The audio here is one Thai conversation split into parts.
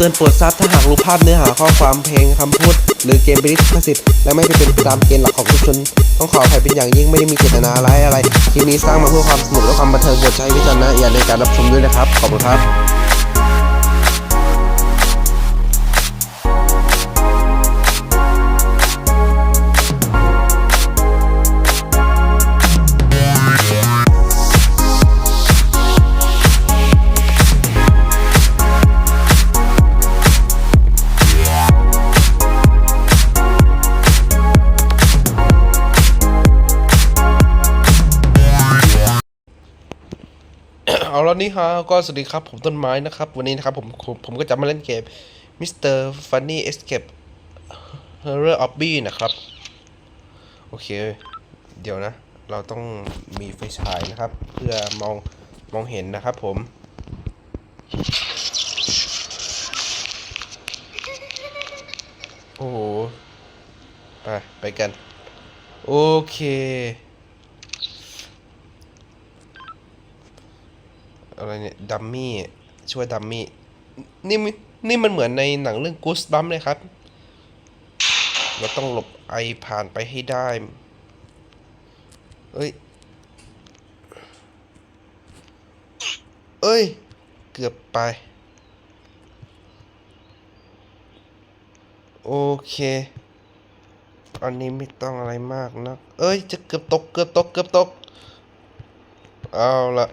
ตือนโปรดทราบถ้าหากรู้ภาพเนื้อหาข้อความเพลงคำพูด หรือเกมเป็นลิขสิทธิ์และไม่ได้เป็นตามเกณฑ์หลักของทุกชน ต้องขออภัยเป็นอย่างยิ่งไม่ได้มีเจตนาร้ายอะไรคลิปนี้สร้างมาเพื่อความสนุกและความบันเทิงโปรดใช้วิจารณญาณในการรับชมด้วยนะครับขอบคุณครับ ล้วนี่ฮะก็สวัสดีครับผมต้นไม้นะครับ วันนี้นะครับผมผมผมก็จะมาเล่นเกม Mr. Funny Escape Horror Obby นะครับ โอเค เดี๋ยวนะ เราต้องมีไฟฉายนะครับ เพื่อมองมองเห็นนะครับผม โอ้โหไปไปกัน โอเค อะไรเนี่ยดัมมี่ช่วยดัมมี่นี่มันนี่มันเหมือนในหนังเรื่อง Goose Bump เลยครับ เราต้องหลบไอผ่านไปให้ได้ เอ้ย เอ้ย เกือบไป โอเค อันนี้ไม่ต้องอะไรมากนะ เอ้ย จะเกือบตก เกือบตก เกือบตก เอาละ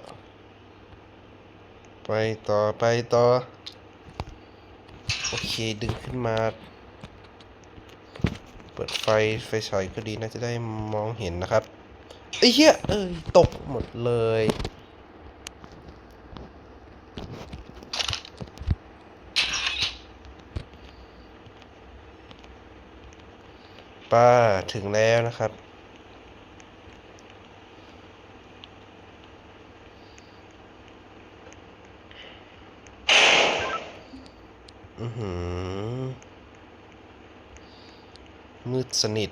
ไปต่อไปต่อ โอเคดึงขึ้นมา เปิดไฟไฟฉายก็ดีน่าจะได้มองเห็นนะครับไอ้เหี้ยเอ้ยตกหมดเลยป้าถึงแล้วนะครับ อือหือ มืดสนิท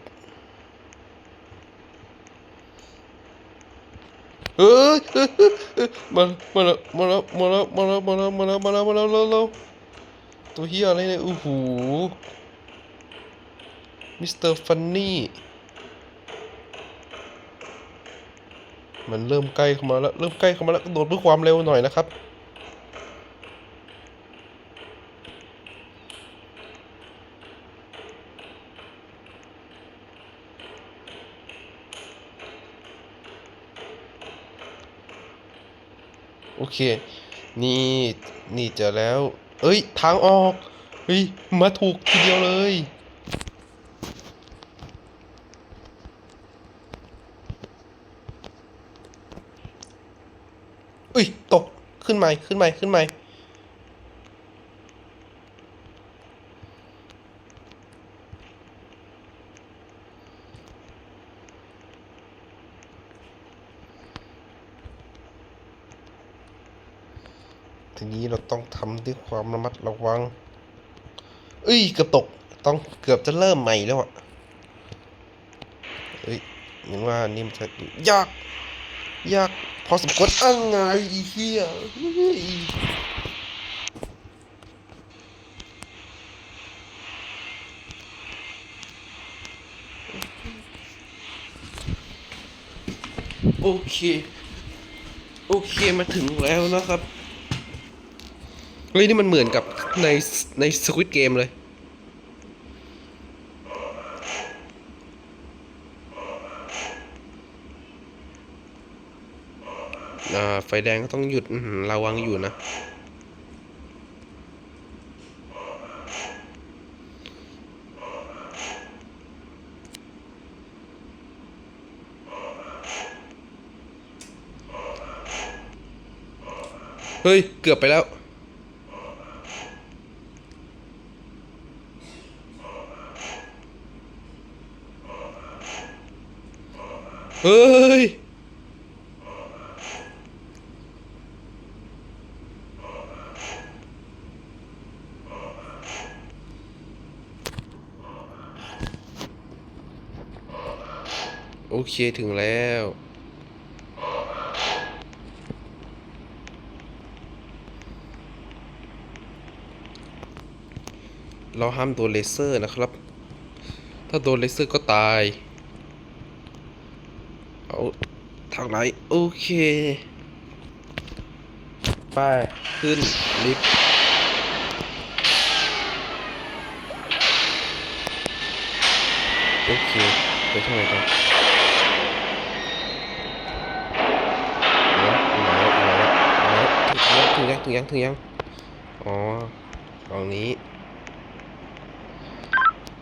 เฮ้ยเฮ้ยเฮ้ยเฮ้ยมามาแล้วมาแล้วมาแล้วมาแล้วมาแล้วมาแล้วมาแล้วมาแล้วมาแล้วตัวเฮียอะไรเนี่ยโอ้โหมิสเตอร์ฟันนี่มันเริ่มใกล้เข้ามาแล้ว เริ่มใกล้เข้ามาแล้วกระโดดเพื่อความเร็วหน่อยนะครับ เค นี่นี่เจอแล้ว เอ้ย ทางออก เฮ้ย มาถูกทีเดียวเลยเอ้ย ตก ขึ้นใหม่ ขึ้นใหม่ ขึ้นใหม่ ทีนี้เราต้อง ทำด้วยความระมัดระวังเอ้ยเกือบตกต้องเกือบจะเริ่มใหม่แล้วอะเอ้ยเหมือนว่านี่มันจะยาก ยาก พอสมควรอ้างไงอีเหี้ยเฮ้ยโอเค โอเคมาถึงแล้วนะครับ เฮ้ยนี่มันเหมือนกับในในสควิตเกมเลย อ่า ไฟแดงก็ต้องหยุดระวังอยู่นะ เฮ้ย เกือบไปแล้ว เฮ้ย โอเค ถึงแล้วเราห้ามโดนเลเซอร์นะครับ ถ้าโดนเลเซอร์ก็ตาย เอา ทางไหนโอเค ไป ขึ้น ลิฟต์โอเค ไปทางไหนต่อเดี๋ยวไหนไหนไหนถึงยังถึงยังถึงยัง อ๋อตรงนี้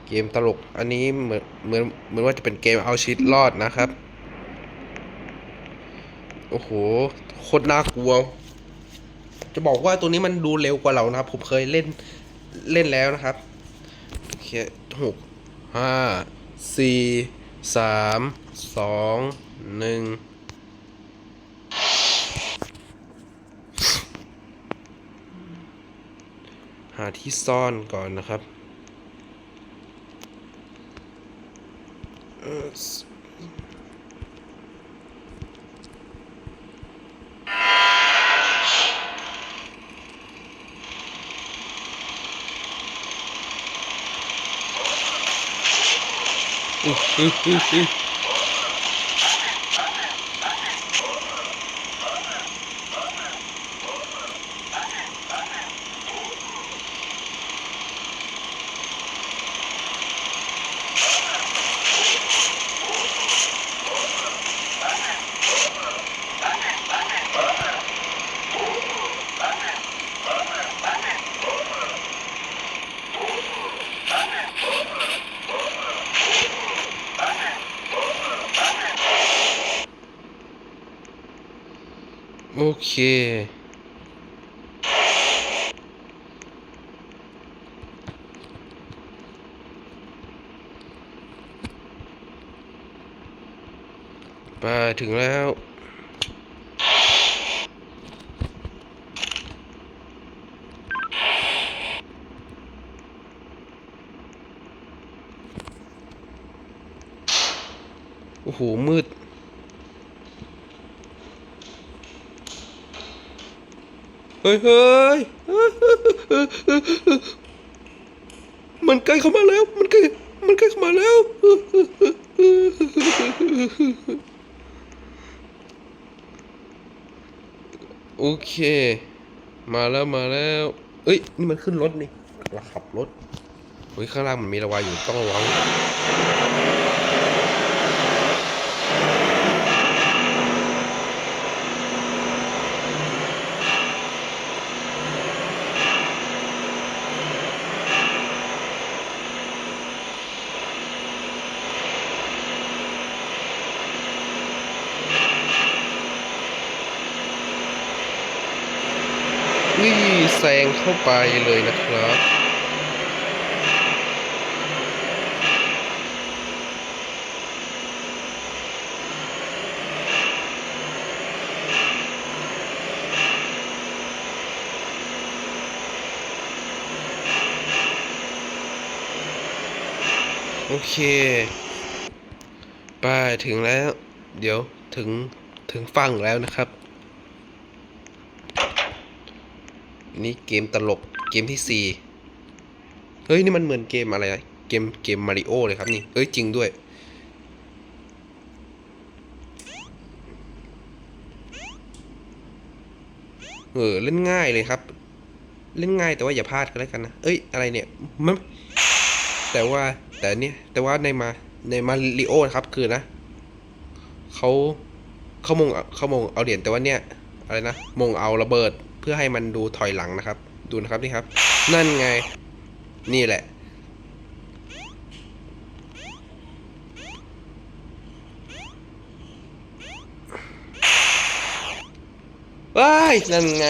เกมตลก อันนี้เหมือนเหมือนเหมือนว่าจะเป็นเกมเอาชีวิตรอดนะครับ โอ้โหโคตรน่ากลัว จะบอกว่าตัวนี้มันดูเร็วกว่าเรานะครับ ผมเคยเล่นเล่นแล้วนะครับโอเคหกห้าสี่สามสองหนึ่งหาที่ซ่อนก่อนนะครับ เอ่อ อุ๊ยอุ๊ยอุ๊ยอุ๊ยโอ เคไปถึงแล้วโอ้โหมืด เฮ้ยเฮ้ยมันใกล้เข้ามาแล้ว มันใกล้ มันใกล้เข้ามาแล้ว โอเค มาแล้วมาแล้ว เอ้ย นี่มันขึ้นรถนี่เราขับรถเฮ้ยข้างล่างมันมีระวายอยู่ต้องระวัง นี่แซงเข้าไปเลยนะครับโอเคไปถึงแล้ว เดี๋ยวถึงถึงฝั่งแล้วนะครับ นี่เกมตลกเกมที่สี่เฮ้ย นี่มันเหมือนเกมอะไร เกมเกมมาริโอเลยครับนี่ เอ้ย จริงด้วย เออ เล่นง่ายเลยครับ เล่นง่ายแต่ว่าอย่าพลาดกันแล้วกันนะ เอ้ย อะไรเนี่ยมันแต่ว่าแต่เนี่ยแต่ว่าในมาในมาริโอครับคือนะเขาเขามงเขามงเอาเหรียญแต่ว่าเนี่ยอะไรนะมงเอาระเบิด เพื่อให้มันดูถอยหลังนะครับ ดูนะครับนี่ครับ นั่นไง นี่แหละ ว้าย นั่นไง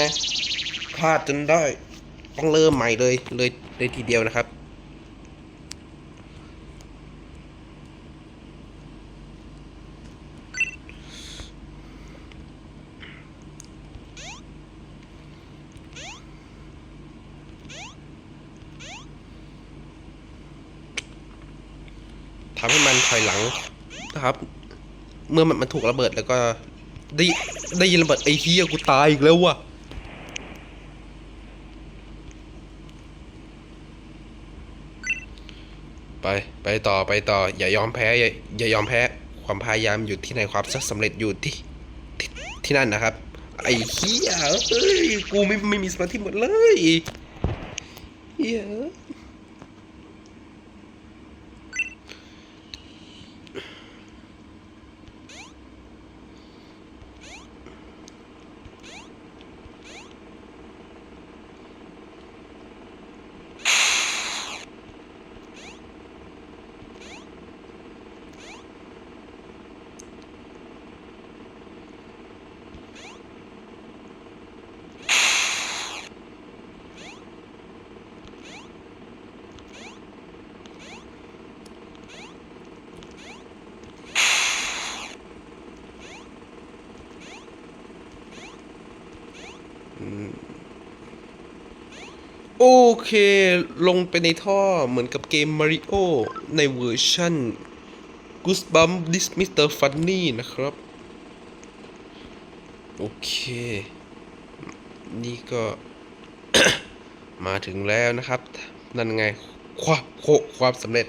พลาดจนได้ ต้องเริ่มใหม่เลยเลยเลยทีเดียวนะครับ ทำให้มันถอยหลังนะครับ เมื่อมันมันถูกระเบิดแล้วก็ ได้ได้ยินระเบิดไอ้เฮียกูตายอีกแล้วว่ะไปไปต่อไปต่อ อย่ายอมแพ้อย่าอย่ายอมแพ้ความพยายามอยู่ที่ไหนความสำเร็จอยู่ที่ที่ที่นั่นนะครับ ไอ้เหี้ยเอ้ยกูไม่ไม่มีสมาธิหมดเลยเหี้ย โอเค ลงไปในท่อเหมือนกับเกม Mario ในเวอร์ชัน Goosebump This Mr. Funny นะครับ โอเค นี่ก็ มาถึงแล้วนะครับ นั่นไง ความโคความสำเร็จ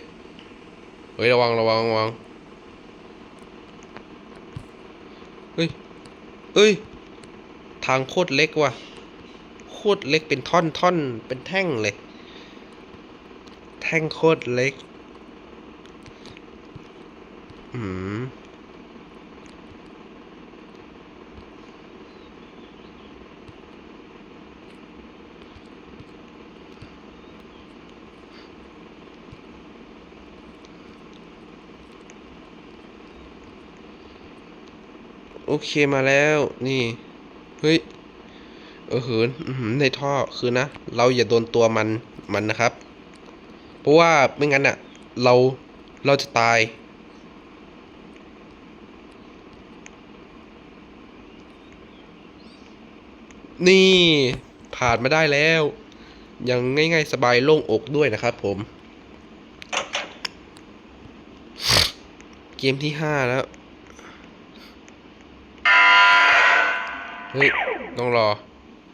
เฮ้ย ระวัง ระวัง ระวัง เฮ้ย เฮ้ย ทางโคตรเล็กว่ะ คตรเล็กเป็นท่อนท่อนเป็นแท่งเลย แท่งโคตรเล็ก อืมโอเคมาแล้ว นี่ เฮ้ย ออเหินอื้อหือในท่อคือนะ เราอย่าโดนตัวมันมันนะครับ เพราะว่าไม่งั้นอะ เราเราจะตาย นี่ผ่านมาได้แล้ว ยังง่าย ๆ สบายโล่งอกด้วยนะครับผม เกมที่ห้าแล้ว เฮ้ย ต้องรอ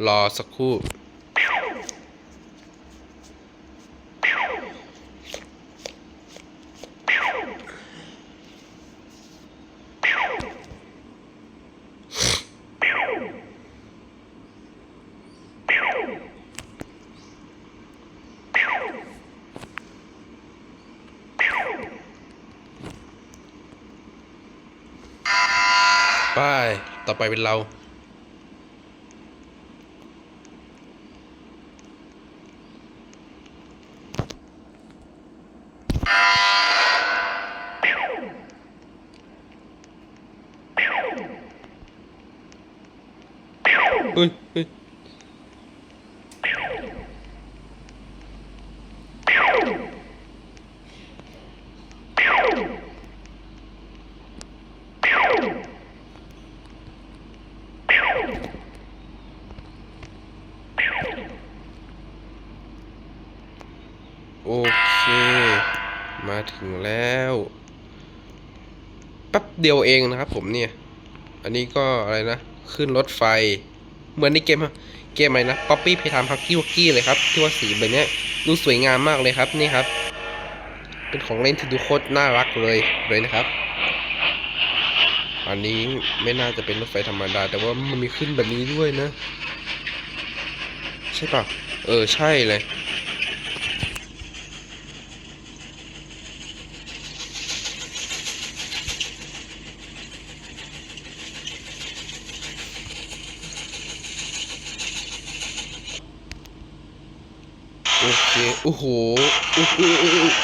รอสักครู่ ไป ต่อไปเป็นเรา เฮ้ยเฮ้ยโอเค มาถึงแล้ว แป๊บเดียวเองนะครับ ผมเนี่ย อันนี้ก็อะไรนะ ขึ้นรถไฟ เหมือนในเกมเกมอะไรนะป๊อปปี้เพทามฮักกี้วกี้เลยครับ ที่ว่าสีแบบนี้ดูสวยงามมากเลยครับนี่ครับ เป็นของเล่นที่ดูโคตรน่ารักเลยเลยนะครับ อันนี้ไม่น่าจะเป็นรถไฟธรรมดา แต่ว่ามันมีขึ้นแบบนี้ด้วยนะ ใช่ปะเออใช่เลย อเคโอ้โหโอ้โห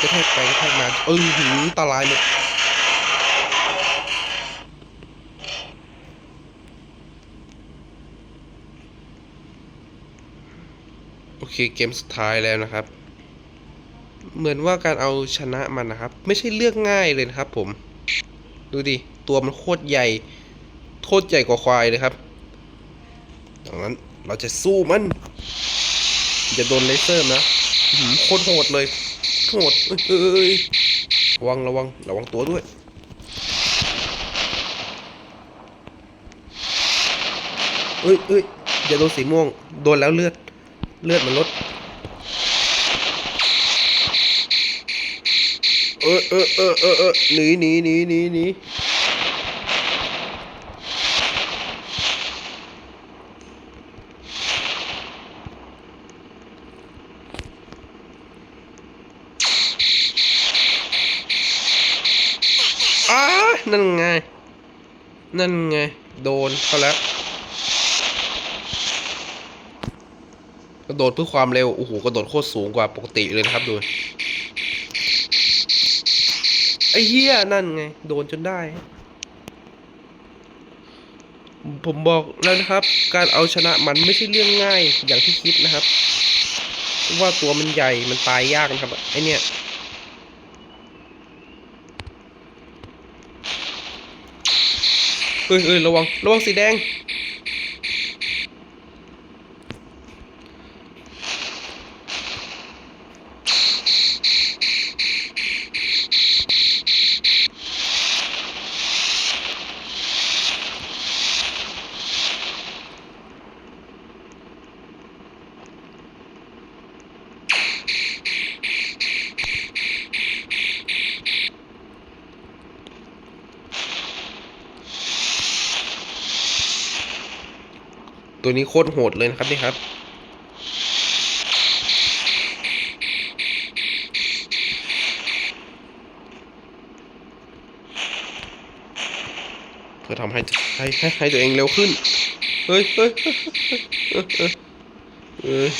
กระแทกไปกระแทกมาเออหือตาลายหมดโอเคเกมสุดท้ายแล้วนะครับ เหมือนว่าการเอาชนะมันนะครับ ไม่ใช่เลือกง่ายเลยนะครับ ผม ดูดิ ตัวมันโคตรใหญ่โคตรใหญ่กว่าควายเลยครับดังนั้นเราจะสู้มันอย่าโดนเลเซอร์นะ โคตรโหดเลย โหดเอ้ยระวังระวังระวังตัวด้วยเอ้ยเอ้ยอย่าโดนสีม่วง โดนแล้วเลือด เลือดมันลด เออเออเออเออเออหนีหนีหนีหนีหนีอ้านั่นไง นั่นไง โดนเขาแล้ว กระโดดเพื่อความเร็ว โอ้โห กระโดดโคตรสูงกว่าปกติเลยนะครับดู ไอ้เหี้ย นั่นไง โดนจนได้ ผมบอกแล้วนะครับ การเอาชนะมันไม่ใช่เรื่องง่ายอย่างที่คิดนะครับ ว่าตัวมันใหญ่มันตายยากนะครับไอเนี่ย เฮ้ยเฮ้ยระวังระวังสีแดง ตัวนี้โคตรโหดเลยนะครับนี่ครับ เพื่อทำให้ให้ให้ให้ตัวเองเร็วขึ้น เฮ้ยเฮ้ยเฮ้ยเฮ้ยเฮ้ยเฮ้ย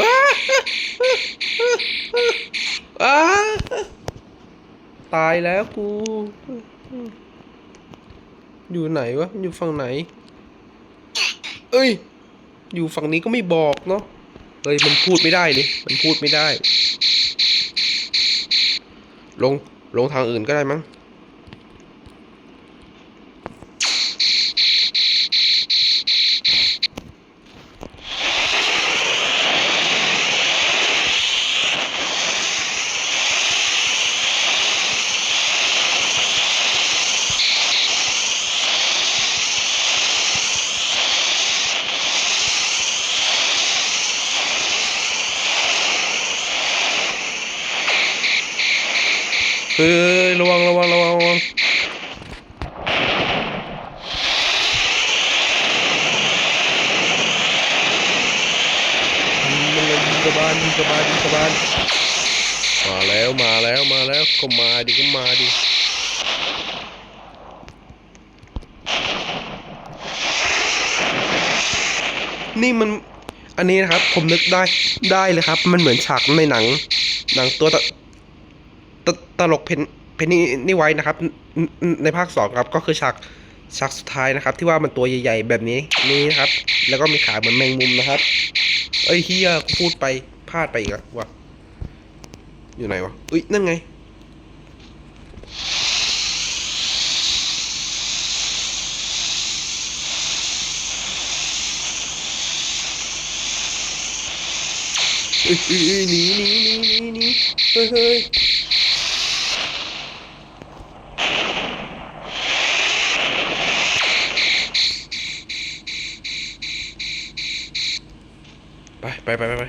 ว้าอ้าตายแล้วกู อยู่ไหนวะ อยู่ฝั่งไหน เอ้ย อยู่ฝั่งนี้ก็ไม่บอกเนาะเฮ้ยมันพูดไม่ได้ดิมันพูดไม่ได้ ลง ลงทางอื่นก็ได้มั้ง เฮ้ย ระวัง ระวัง ระวัง ระวัง ยิงมันเลยยิงกระบาลยิงกระบาลยิงกระบาลมา แล้วมาแล้วมาแล้วก็มาดิก็มาดินี่มันอันนี้นะครับ ผมนึกได้ได้เลยครับ มันเหมือนฉากในหนัง หนังตัวตตตลกเพนเพนนี่นี่ไว้นะครับ ในภาคสองครับ ก็คือฉากฉากสุดท้ายนะครับ ที่ว่ามันตัวใหญ่ ๆ แบบนี้นี่นะครับ แล้วก็มีขาเหมือนแมงมุมนะครับ เอ้ยเฮียพูดไปพลาดไปอีกแล้ววะ อยู่ไหนวะ อุ้ยนั่นไงเอ้ยเอ้ยเอ้ยหนีหนีหนีหนีหนีเฮ้ยเฮ้ยไปไปไปไปไป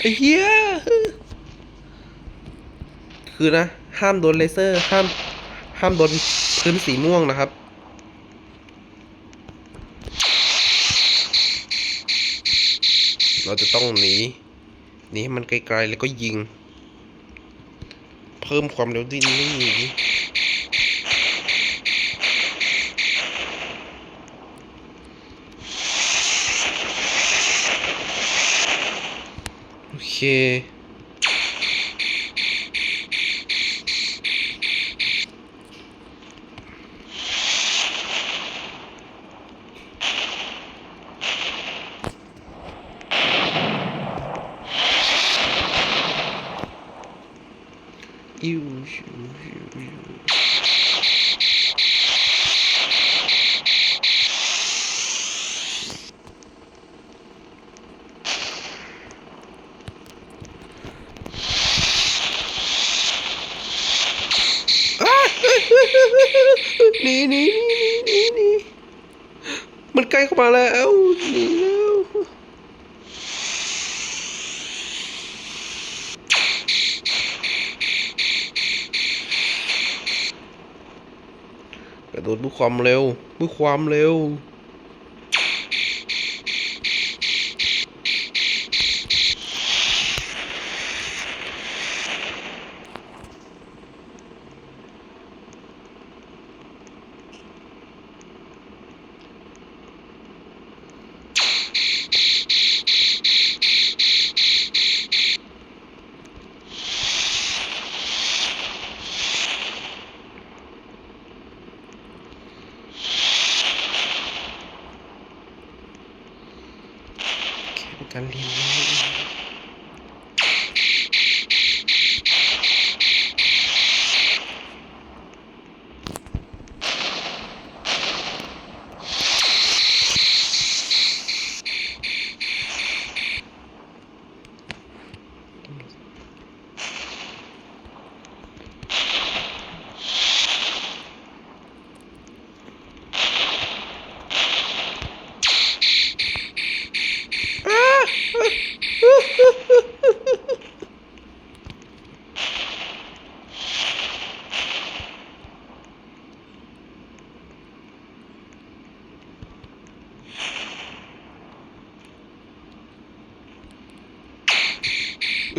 ไอ้เหี้ย คือนะ ห้ามโดนเลเซอร์ ห้าม ห้ามโดนพื้นสีม่วงนะครับ เราจะต้องหนี หนีให้มันไกลๆแล้วก็ยิง เพิ่มความเร็วด้วยนี่โอเค อิวชิวชิวชิว หนีหนีหนีหนีหนีมันใกล้เข้ามาแล้วหนีแล้ว กระโดดเพื่อความเร็วเพื่อความเร็ว แค่เป็นการเรียนรู้เอง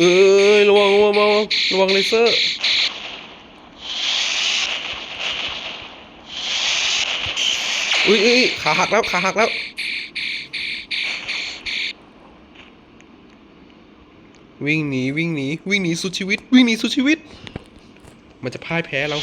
เอ้ยระวัง ระวังเลเซอร์อุ้ยอุ้ยขาหักแล้ว ขาหักแล้ว วิ่งหนี วิ่งหนี วิ่งหนีสุดชีวิต วิ่งหนีสุดชีวิต มันจะพ่ายแพ้เรา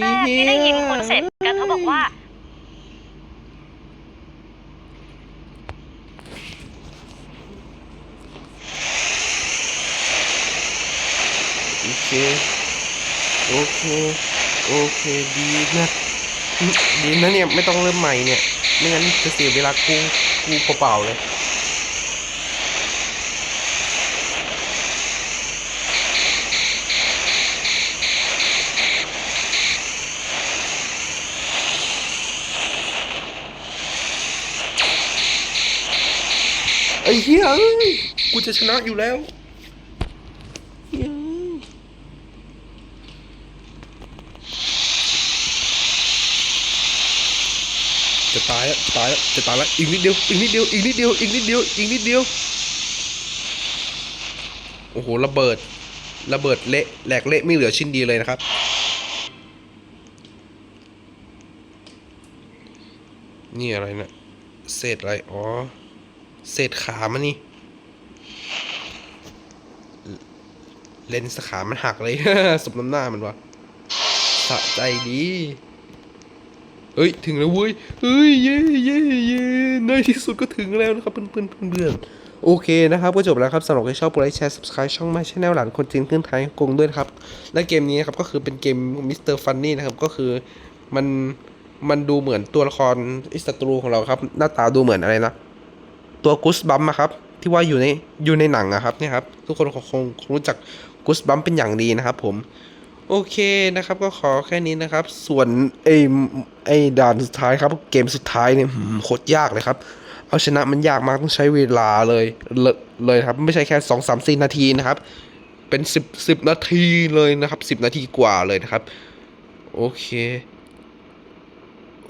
แรกที่ได้ยินคนเสพกันเขาบอกว่า โอเค โอเค โอเค ดีนะดีนะเนี่ย ไม่ต้องเริ่มใหม่เนี่ย ไม่งั้นจะเสียเวลากู กูเปล่าๆเลย ไอ้เหี้ยเอ้ยกูจะชนะอยู่แล้วเหี้ยจะตายแล้วจะตายแล้วจะตายแล้วอีกนิดเดียวอีกนิดเดียวอีกนิดเดียวอีกนิดเดียวอีกนิดเดียวโอ้โหระเบิดระเบิดเละแหลกเละไม่เหลือชิ้นดีเลยนะครับนี่อะไรนะเศษอะไร อ๋อ เศษขามันนี่ เลนส์ขามันหักเลย สมน้ำหน้ามันวะสะใจดีเฮ้ย ถึงแล้วเว้ยเฮ้ย เย่เย่เย่ในที่สุดก็ถึงแล้วนะครับเพื่อนเพื่อนเพื่อนโอเคนะครับ ก็จบแล้วครับสำหรับใครชอบกดไลค์แชร์ subscribe ช่องมาชแนลหลานคนจีนขึ้นไทยกงด้วยครับ และเกมนี้นะครับก็คือเป็นเกมมิสเตอร์ฟันนี่นะครับ ก็คือมันมันดูเหมือนตัวละครอิสตรูของเราครับ หน้าตาดูเหมือนอะไรนะ ตัวกุสบัมอะครับที่ว่าอยู่ในอยู่ในหนังอะครับเนี่ยครับทุกคนคงคงรู้จักกุสบัมเป็นอย่างดีนะครับผมโอเคนะครับก็ขอแค่นี้นะครับ ส่วนไอ้ไอ้ด่านสุดท้ายครับเกมสุดท้ายเนี่ยโคตรยากเลยครับ เอาชนะมันยากมากต้องใช้เวลาเลยเลยเลยครับ ไม่ใช่แค่สองสามสี่นาทีนะครับ เป็นสิบสิบนาทีเลยนะครับสิบนาทีกว่าเลยนะครับ โอเค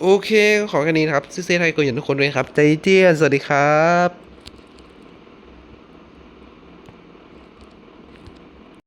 โอเค ขอแค่นี้ครับซิเซ่ไทยก็อย่างทุกคนด้วยครับ ใจเจี้ยน สวัสดีครับ